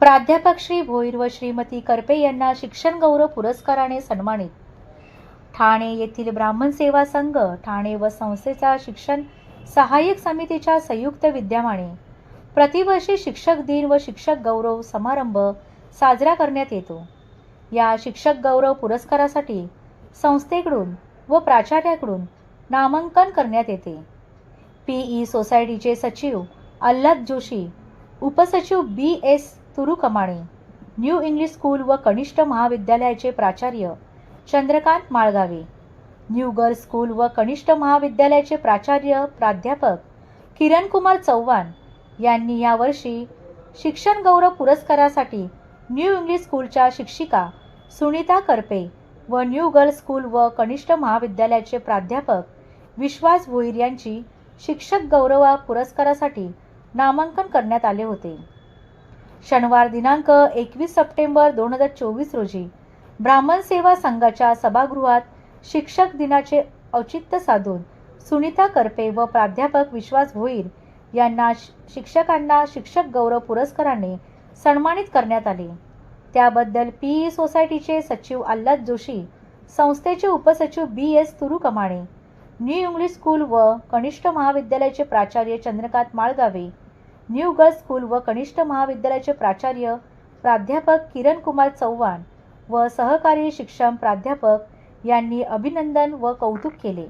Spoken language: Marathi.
प्राध्यापक श्री भोईर व श्रीमती करपे यांना शिक्षण गौरव पुरस्काराने सन्मानित. ठाणे येथील ब्राह्मण सेवा संघ ठाणे व संस्थेचा शिक्षण सहाय्यक समितीच्या संयुक्त विद्यमाने प्रतिवर्षी शिक्षक दिन व शिक्षक गौरव समारंभ साजरा करण्यात येतो. या शिक्षक गौरव पुरस्कारासाठी संस्थेकडून व प्राचार्याकडून नामांकन करण्यात येते. पीई सोसायटीचे सचिव अल्लाद जोशी उपसचिव B S Turukmani new English school व कनिष्ठ महाविद्यालयाचे प्राचार्य Chandrakant Malgave new girls school व कनिष्ठ महाविद्यालयाचे प्राचार्य प्राध्यापक किरण कुमार चव्हाण यांनी यावर्षी शिक्षण गौरव पुरस्कारासाठी न्यू इंग्लिश स्कूलच्या शिक्षिका सुनीता करपे व न्यू गर्ल्स स्कूल व कनिष्ठ महाविद्यालयाचे प्राध्यापक विश्वास भोईर यांची शिक्षक गौरव पुरस्कारासाठी नामांकन करण्यात आले होते. शनिवार दिनांक एकवीस सप्टेंबर दोन हजार चोवीस रोजी ब्राह्मण सेवा संघाच्या सभागृहात शिक्षक दिनाचे औचित्य साधून सुनीता करपे व प्राध्यापक विश्वास भोईर यांना शिक्षकांना शिक्षक गौरव पुरस्काराने सन्मानित करण्यात आले. त्याबद्दल पीई सोसायटीचे सचिव अल्लाद जोशी संस्थेचे उपसचिव B S Turukmane new English school व कनिष्ठ महाविद्यालयाचे प्राचार्य Chandrakant Malgave new girls school व कनिष्ठ महाविद्यालयाचे प्राचार्य प्राध्यापक किरण कुमार चव्हाण व सहकारी शिक्षण प्राध्यापक यांनी अभिनंदन व कौतुक केले.